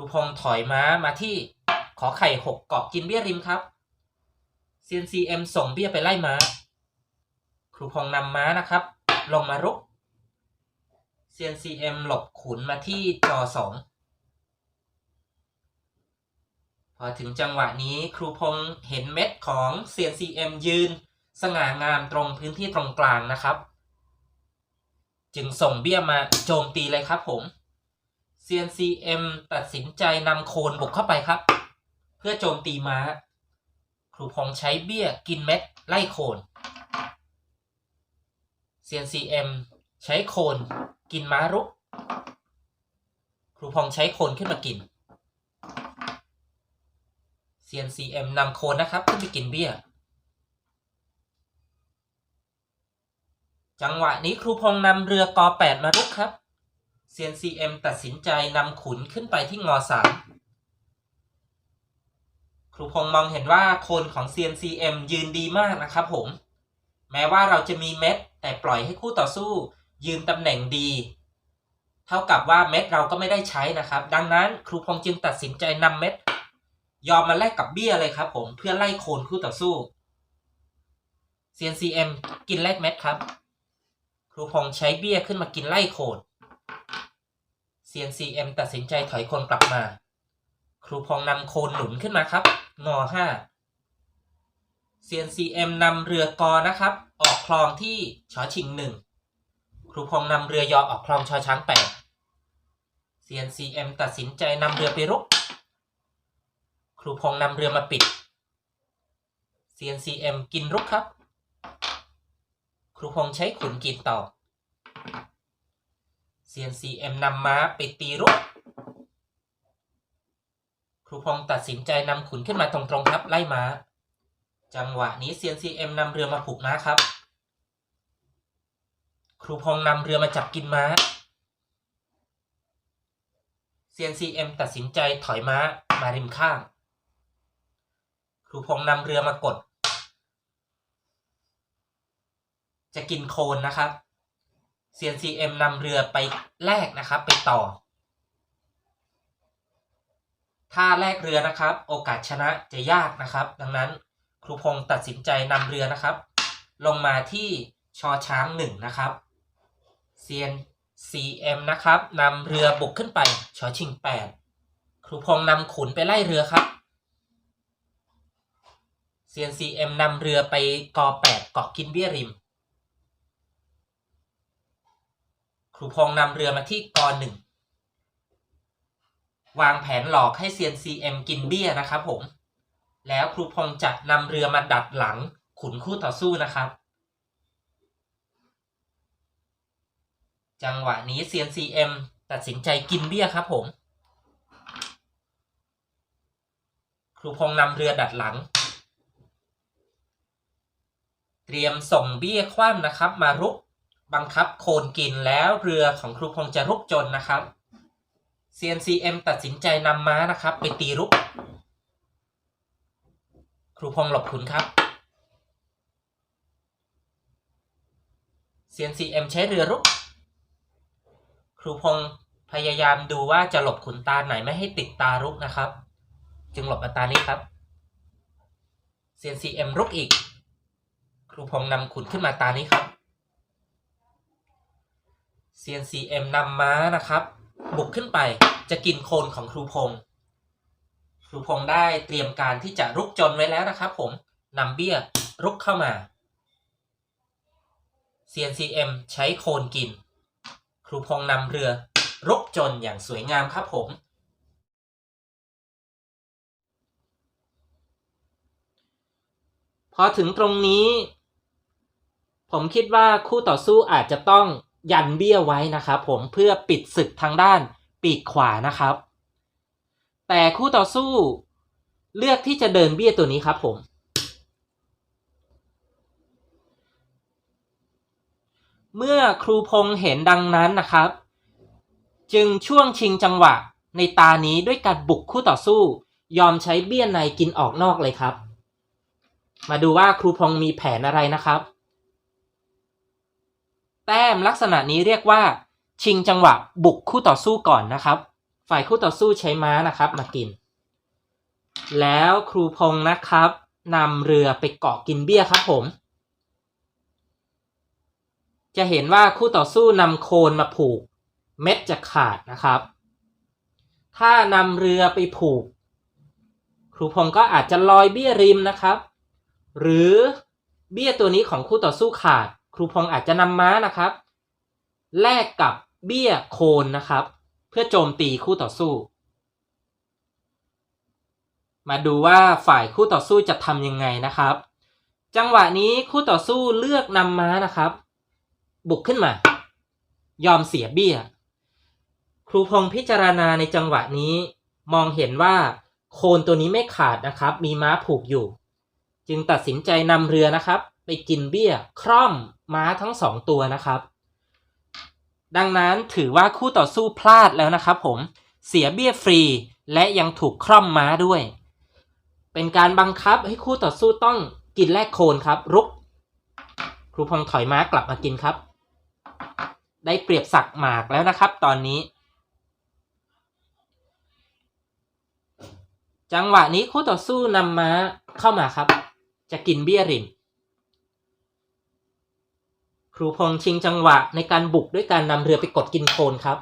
ครูพงษ์ถอยม้ามาที่ขอไข่หกเกาะกินเบี้ยริมครับ CNCM ส่งเบี้ยไปไล่ม้า ครูพงษ์นำม้านะครับ ลงมารุก CNCM หลบขุนมาที่จอสองพอถึงจังหวะนี้ครูพงษ์เห็นเม็ดของ CNCM ยืน สง่างามตรงพื้นที่ตรงกลางนะครับ จึงส่งเบี้ยมาโจมตีเลยครับผม CNCM ตัดสินใจนำโคนบุกเข้าไปครับ เพื่อโจมตีม้า ครูพงใช้เบี้ยกินเม็ดไล่โคน CNCM ใช้โคนกินม้ารุก ครูพงใช้โคนขึ้นมากิน CNCM นำโคนนะครับขึ้นไปกินเบี้ย จังหวะนี้ครูพงนำเรือกอ8มารุกครับ CNCM ตัดสินใจนำขุนขึ้นไปที่งอ3ครูพงษ์มองเห็นว่าโคนของ CNCM ยืนดีมากนะครับผม แม้ว่าเราจะมีเม็ด แต่ปล่อยให้คู่ต่อสู้ ยืนตำแหน่งดี เท่ากับว่าเม็ดเราก็ไม่ได้ใช้นะครับ ดังนั้นครูพงษ์จึงตัดสินใจนำเม็ด ยอมมาแลกกับเบี้ยเลยครับผมเพื่อไล่โคนคู่ต่อสู้ CNCM กินแลกเม็ดครับ ครูพงษ์ใช้เบี้ยขึ้นมากินไล่โคน CNCM ตัดสินใจถอยคนกลับมา ครูพองนำโคนหนุนขึ้นมาครับงอ5 CNCM นซีเอ็มนำเรือกอนะครับ ออกคลองที่ชอชิงหนึ่งครูพองนำเรือยอออกคลองชอช้างแปด CNCM ตัดสินใจนำเรือไปรุก ครูพองนำเรือมาปิด CNCM กินรุกครับ ครูพงใช้ขุนกินต่อ CNCM นซีเอ็มนำม้าไปตีรุกครูพงษ์ตัดสินใจนำขุนขึ้นมาตรงๆครับไล่ม้า จังหวะนี้ CNCM นซีเอ็มนำเรือมาผูกม้าครับ ครูพงษ์นำเรือมาจับกินม้า CNCM ตัดสินใจถอยม้ามาริมข้าง ครูพงษ์นำเรือมากด จะกินโคนนะครับ CNCM นำเรือไปแลกนะครับไปต่อ ถ้าแลกเรือนะครับ โอกาสชนะจะยากนะครับ ดังนั้นครูพงษ์ตัดสินใจนำเรือนะครับ ลงมาที่ชอช้างหนึ่งนะครับ CNCM นะครับนำเรือบุกขึ้นไปชอชิงแปดครูพงษ์นำขุนไปไล่เรือครับ CNCM นำเรือไปกอแปดเกาะกินเบี้ยริม ครูพงษ์นำเรือมาที่กอหนึ่งวางแผนหลอกให้ CNCM กินเบี้ยนะครับผม แล้วครูพงษ์จะนำเรือมาดัดหลังขุนคู่ต่อสู้นะครับ จังหวะนี้ CNCM ตัดสินใจกินเบี้ยครับผม ครูพงษ์นำเรือดัดหลัง เตรียมส่งเบี้ยคว่ำนะครับ มารุก บังคับโคนกินแล้วเรือของครูพงษ์จะรุกจนนะครับ CNCM ตัดสินใจนำม้านะครับ ไปตีรุก ครูพงษ์หลบขุนครับ CNCM ใช้เรือรุก ครูพงษ์พยายามดูว่าจะหลบขุนตาไหนไม่ให้ติดตารุกนะครับ จึงหลบมาตานี้ครับ CNCM รุกอีก ครูพงษ์นำขุนขึ้นมาตานี้ครับ CNCM นำม้านะครับ บุกขึ้นไปจะกินโคนของครูพงษ์ครูพงษ์ได้เตรียมการที่จะรุกจนไว้แล้วนะครับ ผมนำเบี้ยรุกเข้ามา CNCM ใช้โคนกิน ครูพงษ์นำเรือรุกจนอย่างสวยงามครับผม พอถึงตรงนี้ ผมคิดว่าคู่ต่อสู้อาจจะต้อง ยันเบี้ยไว้นะครับผมเพื่อปิดศึกทางด้านปีกขวานะครับ แต่คู่ต่อสู้เลือกที่จะเดินเบี้ยตัวนี้ครับผมเมื่อครูพงษ์เห็นดังนั้นนะครับ จึงช่วงชิงจังหวะในตานี้ด้วยการบุกคู่ต่อสู้ ยอมใช้เบี้ยในกินออกนอกเลยครับ มาดูว่าครูพงษ์มีแผนอะไรนะครับ แต้มลักษณะนี้เรียกว่า ชิงจังหวะบุกคู่ต่อสู้ก่อนนะครับ ฝ่ายคู่ต่อสู้ใช้ม้านะครับมากิน แล้วครูพงษ์นะครับนำเรือไปเกาะกินเบี้ยครับผม จะเห็นว่าคู่ต่อสู้นำโคนมาผูก เม็ดจะขาดนะครับ ถ้านำเรือไปผูก ครูพงษ์ก็อาจจะลอยเบี้ยริมนะครับ หรือเบี้ยตัวนี้ของคู่ต่อสู้ขาด รูพงษ์อาจจะนำม้านะครับ แลกกับเบี้ยโคนนะครับ เพื่อโจมตีคู่ต่อสู้ มาดูว่าฝ่ายคู่ต่อสู้จะทำยังไงนะครับ จังหวะนี้คู่ต่อสู้เลือกนำม้านะครับ บุกขึ้นมา ยอมเสียเบี้ย ครูพงษ์พิจารณาในจังหวะนี้ มองเห็นว่าโคนตัวนี้ไม่ขาดนะครับ มีม้าผูกอยู่ จึงตัดสินใจนำเรือนะครับ ไปกินเบี้ย คร่อมม้าทั้งสองตัวนะครับ ดังนั้นถือว่าคู่ต่อสู้พลาดแล้วนะครับผมเสียเบี้ยฟรีและยังถูกคร่อมม้าด้วย เป็นการบังคับให้คู่ต่อสู้ต้องกินแลกโคนครับ รุก ครูพงถอยม้ากลับมากินครับ ได้เปรียบสักหมากแล้วนะครับ ตอนนี้ จังหวะนี้คู่ต่อสู้นำม้าเข้ามาครับ จะกินเบี้ยริม ครูพงษ์ชิงจังหวะในการบุกด้วยการนำเรือไปกดกินโคลนครับ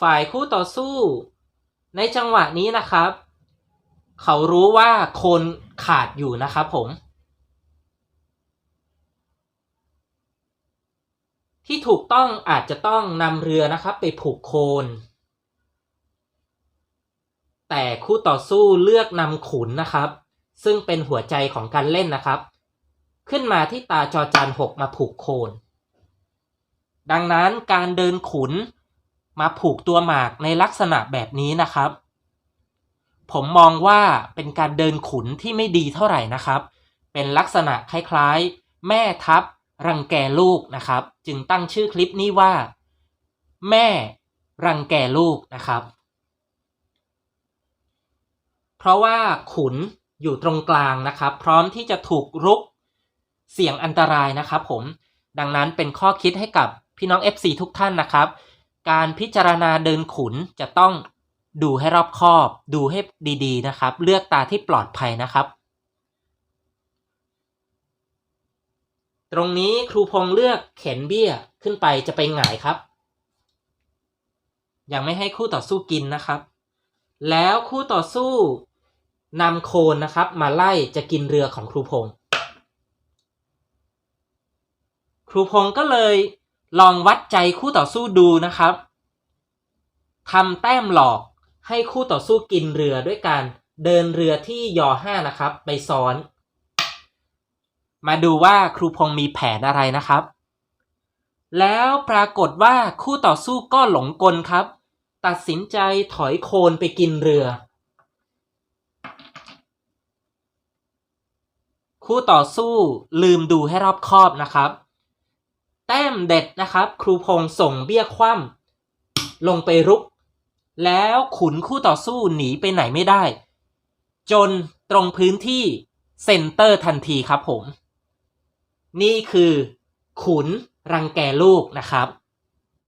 ฝ่ายคู่ต่อสู้ ในจังหวะนี้นะครับ เขารู้ว่าโคลนขาดอยู่นะครับผม ที่ถูกต้องอาจจะต้องนำเรือนะครับไปผูกโคลนแต่คู่ต่อสู้เลือกนำขุนนะครับ ซึ่งเป็นหัวใจของการเล่นนะครับ ขึ้นมาที่ตาจอจานหกมาผูกโคน ดังนั้นการเดินขุนมาผูกตัวหมากในลักษณะแบบนี้นะครับ ผมมองว่าเป็นการเดินขุนที่ไม่ดีเท่าไหร่นะครับ เป็นลักษณะคล้ายๆ แม่ทัพรังแกลูกนะครับ จึงตั้งชื่อคลิปนี้ว่า แม่รังแกลูกนะครับ เพราะว่าขุนอยู่ตรงกลางนะครับ พร้อมที่จะถูกรุก เสี่ยงอันตรายนะครับผม ดังนั้นเป็นข้อคิดให้กับพี่น้อง FC ทุกท่านนะครับ การพิจารณาเดินขุนจะต้องดูให้รอบคอบ ดูให้ดีๆนะครับ เลือกตาที่ปลอดภัยนะครับ ตรงนี้ครูพงเลือกเข็นเบี้ยขึ้นไปจะไปหงายครับ ยังไม่ให้คู่ต่อสู้กินนะครับ แล้วคู่ต่อสู้นำโคนนะครับ มาไล่จะกินเรือของครูพงษ์ ครูพงษ์ก็เลยลองวัดใจคู่ต่อสู้ดูนะครับทำแต้มหลอกให้คู่ต่อสู้กินเรือด้วยการเดินเรือที่ยอห้านะครับ ไปซ้อน มาดูว่าครูพงษ์มีแผนอะไรนะครับ แล้วปรากฏว่าคู่ต่อสู้ก็หลงกลครับ ตัดสินใจถอยโคนไปกินเรือ คู่ต่อสู้ลืมดูให้รอบคอบนะครับ แต้มเด็ดนะครับ ครูพงส่งเบี้ยคว่ำลงไปรุก แล้วขุนคู่ต่อสู้หนีไปไหนไม่ได้ จนตรงพื้นที่เซนเตอร์ทันทีครับผม นี่คือขุนรังแกลูกนะครับ